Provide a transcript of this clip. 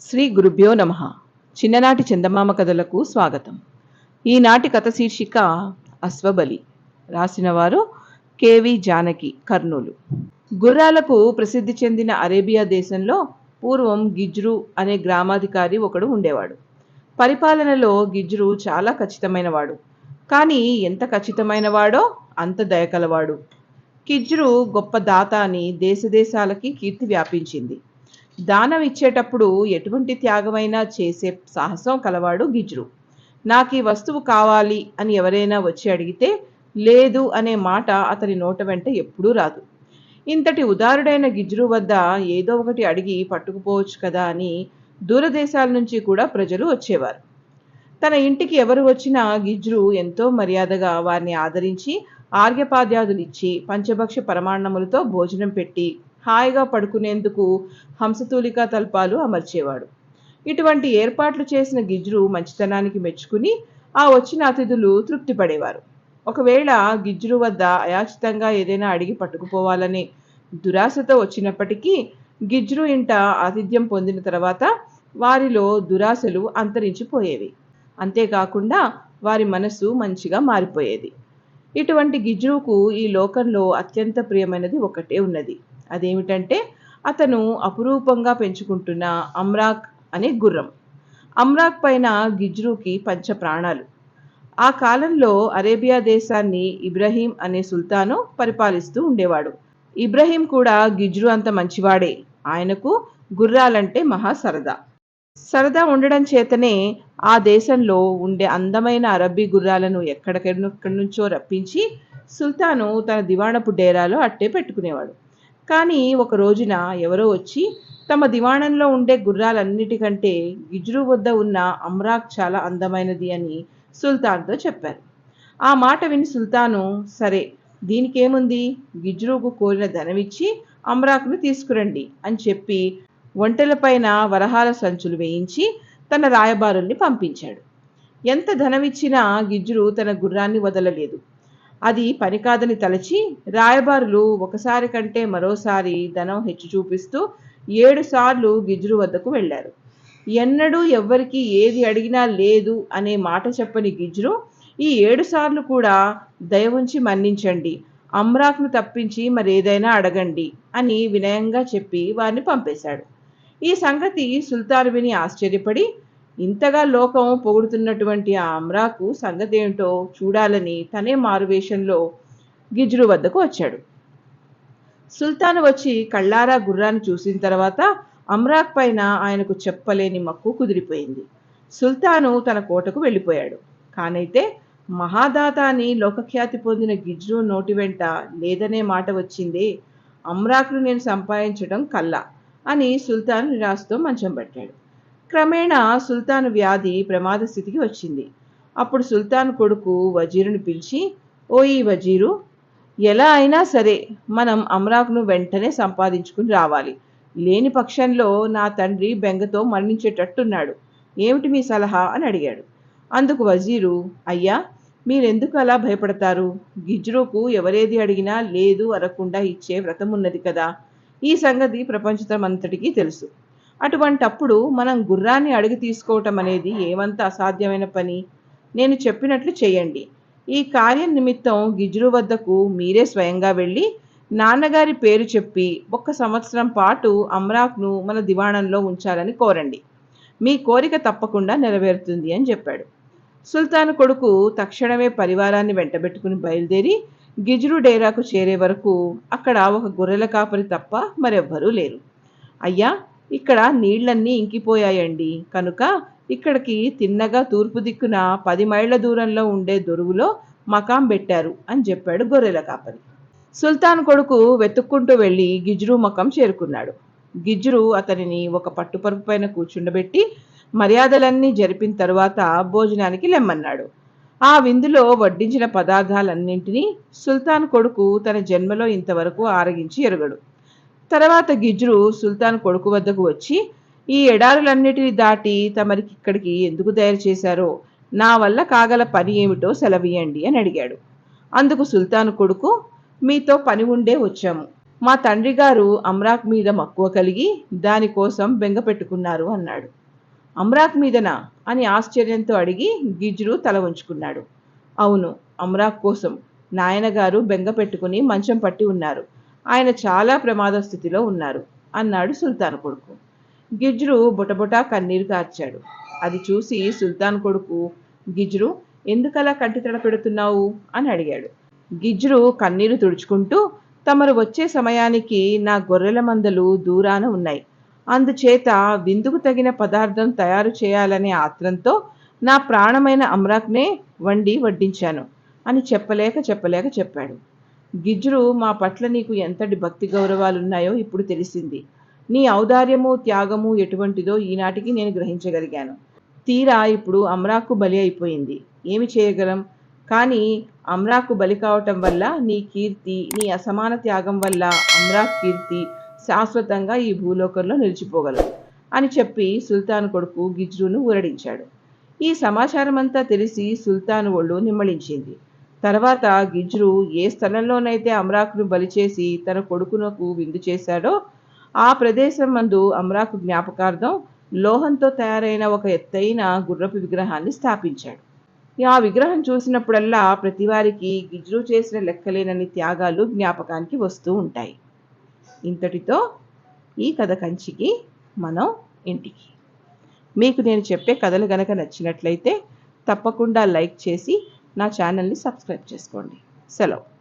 శ్రీ గురుభ్యో నమ. చిన్ననాటి చందమామ కథలకు స్వాగతం. ఈనాటి కథ శీర్షిక అశ్వబలి. రాసినవారు కేవి జానకి కర్నూలు. గుర్రాలకు ప్రసిద్ధి చెందిన అరేబియా దేశంలో పూర్వం గిజ్రు అనే గ్రామాధికారి ఒకడు ఉండేవాడు. పరిపాలనలో గిజ్రు చాలా ఖచ్చితమైనవాడు. కానీ ఎంత ఖచ్చితమైనవాడో అంత దయకలవాడు. కిజ్రు గొప్ప దాత అని దేశదేశాలకి కీర్తి వ్యాపించింది. దానం ఇచ్చేటప్పుడు ఎటువంటి త్యాగమైనా చేసే సాహసం కలవాడు గిజ్రు నాకు ఈ వస్తువు కావాలి అని ఎవరైనా వచ్చి అడిగితే లేదు అనే మాట అతని నోట వెంట ఎప్పుడూ రాదు. ఇంతటి ఉదారుడైన గిజ్రు వద్ద ఏదో ఒకటి అడిగి పట్టుకుపోవచ్చు కదా అని దూరదేశాల నుంచి కూడా ప్రజలు వచ్చేవారు. తన ఇంటికి ఎవరు వచ్చినా గిజ్రు ఎంతో మర్యాదగా వారిని ఆదరించి ఆర్ఘ్యపాద్యాదులు ఇచ్చి పంచభక్ష పరమాన్నములతో భోజనం పెట్టి హాయిగా పడుకునేందుకు హంసతూలికా తల్పాలు అమర్చేవాడు. ఇటువంటి ఏర్పాట్లు చేసిన గిజ్రు మంచితనానికి మెచ్చుకుని ఆ వచ్చిన అతిథులు తృప్తి పడేవారు ఒకవేళ గిజ్రు వద్ద అయాచితంగా ఏదైనా అడిగి పట్టుకుపోవాలనే దురాశతో వచ్చినప్పటికీ గిజ్రు ఇంట ఆతిథ్యం పొందిన తర్వాత వారిలో దురాశలు అంతరించిపోయేవి. అంతేకాకుండా వారి మనసు మంచిగా మారిపోయేది. ఇటువంటి గిజ్రుకు ఈ లోకంలో అత్యంత ప్రియమైనది ఒకటే ఉన్నది. అదేమిటంటే అతను అపురూపంగా పెంచుకుంటున్న అమ్రాక్ అనే గుర్రం. అమ్రాక్ పైన గిజ్రూకి పంచ ప్రాణాలు. ఆ కాలంలో అరేబియా దేశాన్ని ఇబ్రహీం అనే సుల్తాను పరిపాలిస్తూ ఉండేవాడు. ఇబ్రహీం కూడా గిజ్రు అంత మంచివాడే. ఆయనకు గుర్రాలంటే మహా సరదా. సరదా ఉండడం చేతనే ఆ దేశంలో ఉండే అందమైన అరబ్బీ గుర్రాలను ఎక్కడికెక్కడి నుంచో రప్పించి సుల్తాను తన దివాణపు డేరాలో అట్టే పెట్టుకునేవాడు. కానీ ఒక రోజున ఎవరో వచ్చి తమ దివాణంలో ఉండే గుర్రాలన్నిటికంటే గిజ్రు వద్ద ఉన్న అమ్రాక్ చాలా అందమైనది అని సుల్తాన్తో చెప్పారు. ఆ మాట విని సుల్తాను సరే దీనికేముంది? గిజ్రుకు కోరిన ధనమిచ్చి అమ్రాక్ను తీసుకురండి అని చెప్పి ఒంటెలపైన వరహాల సంచులు వేయించి తన రాయబారుల్ని పంపించాడు. ఎంత ధనమిచ్చినా గిజ్రు తన గుర్రాన్ని వదలలేదు. అది పని కాదని తలచి రాయబారులు ఒకసారి కంటే మరోసారి ధనం హెచ్చు చూపిస్తూ ఏడు సార్లు గిజ్రు వద్దకు వెళ్ళారు. ఎన్నడూ ఎవ్వరికి ఏది అడిగినా లేదు అనే మాట చెప్పని గిజ్రు ఈ ఏడు సార్లు కూడా దయవుంచి మన్నించండి అమ్రాక్ను తప్పించి మరేదైనా అడగండి అని వినయంగా చెప్పి వారిని పంపేశాడు. ఈ సంగతి సుల్తాన్ విని ఆశ్చర్యపడి ఇంతగా లోకం పొగుడుతున్నటువంటి ఆ అమ్రాకు సంగతి ఏంటో చూడాలని తనే మారువేషంలో గిజ్రు వద్దకు వచ్చాడు. సుల్తాన్ వచ్చి కళ్ళారా గుర్రాన్ని చూసిన తర్వాత అమ్రాక్ పైన ఆయనకు చెప్పలేని మక్కు కుదిరిపోయింది. సుల్తాను తన కోటకు వెళ్ళిపోయాడు. కానైతే మహాదాత అని లోకఖ్యాతి పొందిన గిజ్రు నోటి వెంట లేదనే మాట వచ్చిందే అమ్రాక్ను నేను సంపాదించడం కల్లా అని సుల్తాన్ నిరాశతో మంచం పట్టాడు. క్రమేణా సుల్తాన్ వ్యాధి ప్రమాద స్థితికి వచ్చింది. అప్పుడు సుల్తాన్ కొడుకు వజీరుని పిలిచి ఓ ఈ వజీరు ఎలా అయినా సరే మనం అమ్రాక్ను వెంటనే సంపాదించుకుని రావాలి. లేని పక్షంలో నా తండ్రి బెంగతో మరణించేటట్టున్నాడు. ఏమిటి మీ సలహా అని అడిగాడు. అందుకు వజీరు అయ్యా మీరెందుకు అలా భయపడతారు? గిజ్రోకు ఎవరేది అడిగినా లేదు అరకుండా ఇచ్చే వ్రతం ఉన్నది కదా. ఈ సంగతి ప్రపంచమంతటికీ తెలుసు. అటువంటప్పుడు మనం గుర్రాన్ని అడిగి తీసుకోవటం అనేది ఏమంత అసాధ్యమైన పని? నేను చెప్పినట్లు చేయండి. ఈ కార్యం నిమిత్తం గిజ్రు వద్దకు మీరే స్వయంగా వెళ్ళి నాన్నగారి పేరు చెప్పి ఒక్క సంవత్సరం పాటు అమ్రాక్ను మన దివాణంలో ఉంచాలని కోరండి. మీ కోరిక తప్పకుండా నెరవేరుతుంది అని చెప్పాడు. సుల్తాన్ కొడుకు తక్షణమే పరివారాన్ని వెంటబెట్టుకుని బయలుదేరి గిజ్రు డేరాకు చేరే వరకు అక్కడ ఒక గొర్రెల కాపరి తప్ప మరెవ్వరూ లేరు. అయ్యా ఇక్కడ నీళ్ళన్నీ ఇంకిపోయాయండి. కనుక ఇక్కడికి తిన్నగా తూర్పు దిక్కున పది మైళ్ళ దూరంలో ఉండే దొరువులో మకాం పెట్టారు అని చెప్పాడు గొర్రెల కాపరి. సుల్తాన్ కొడుకు వెతుక్కుంటూ వెళ్ళి గిజ్రు మకం చేరుకున్నాడు. గిజ్రు అతనిని ఒక పట్టుపరుపు పైన కూర్చుండబెట్టి మర్యాదలన్నీ జరిపిన తరువాత భోజనానికి లెమ్మన్నాడు. ఆ విందులో వడ్డించిన పదార్థాలన్నింటినీ సుల్తాన్ కొడుకు తన జన్మలో ఇంతవరకు ఆరగించి ఎరగడు. తర్వాత గిజ్రు సుల్తాన్ కొడుకు వద్దకు వచ్చి ఈ ఎడారులన్నిటిని దాటి తమరికి ఇక్కడికి ఎందుకు తయారు చేశారో? నా వల్ల కాగల పని ఏమిటో సెలవియండి అని అడిగాడు. అందుకు సుల్తాన్ కొడుకు మీతో పని ఉండే వచ్చాము. మా తండ్రి గారు అమ్రాక్ మీద మక్కువ కలిగి దానికోసం బెంగ పెట్టుకున్నారు అన్నాడు. అమ్రాక్ మీదనా? అని ఆశ్చర్యంతో అడిగి గిజ్రు తల ఉంచుకున్నాడు అవును అమ్రాక్ కోసం. నాయనగారు బెంగ పెట్టుకుని మంచం పట్టి ఉన్నారు. ఆయన చాలా ప్రమాద స్థితిలో ఉన్నారు అన్నాడు సుల్తాన్ కొడుకు. గిజ్రు బుటబుటా కన్నీరు కార్చాడు. అది చూసి సుల్తాన్ కొడుకు గిజ్రు ఎందుకలా కంటితడ పెడుతున్నావు? అని అడిగాడు. గిజ్రు కన్నీరు తుడుచుకుంటూ తమరు వచ్చే సమయానికి నా గొర్రెల మందలు దూరాన ఉన్నాయి. అందుచేత విందుకు తగిన పదార్థం తయారు చేయాలనే ఆత్రంతో నా ప్రాణమైన అమ్రాక్నే వండి వడ్డించాను అని చెప్పలేక చెప్పలేక చెప్పాడు. గిజ్రు మా పట్ల నీకు ఎంతటి భక్తి గౌరవాలున్నాయో ఇప్పుడు తెలిసింది. నీ ఔదార్యము త్యాగము ఎటువంటిదో ఈనాటికి నేను గ్రహించగలిగాను. తీరా ఇప్పుడు అమ్రాకు బలి అయిపోయింది. ఏమి చేయగలం? కానీ అమ్రాకు బలి కావటం వల్ల నీ కీర్తి నీ అసమాన త్యాగం వల్ల అమ్రాక్ కీర్తి శాశ్వతంగా ఈ భూలోకంలో నిలిచిపోగలదు అని చెప్పి సుల్తాన్ కొడుకు గిజ్రును ఊరడించాడు. ఈ సమాచారమంతా తెలిసి సుల్తాన్ ఒళ్ళు నిమ్మళించింది. తర్వాత గిజ్రు ఏ స్థలంలోనైతే అమరాకును బలి చేసి తన కొడుకునకు విందు చేశాడో ఆ ప్రదేశం మందు అమ్రాకు జ్ఞాపకార్థం లోహంతో తయారైన ఒక ఎత్తైన గుర్రపు విగ్రహాన్ని స్థాపించాడు. ఆ విగ్రహం చూసినప్పుడల్లా ప్రతివారికి గిజ్రు చేసిన లెక్కలేనన్ని త్యాగాలు జ్ఞాపకానికి వస్తూ ఉంటాయి. ఇంతటితో ఈ కథ కంచికి మనం ఇంటికి. మీకు నేను చెప్పే కథలు గనక నచ్చినట్లయితే తప్పకుండా లైక్ చేసి నా ఛానల్ని సబ్స్క్రైబ్ చేసుకోండి. సెలవు.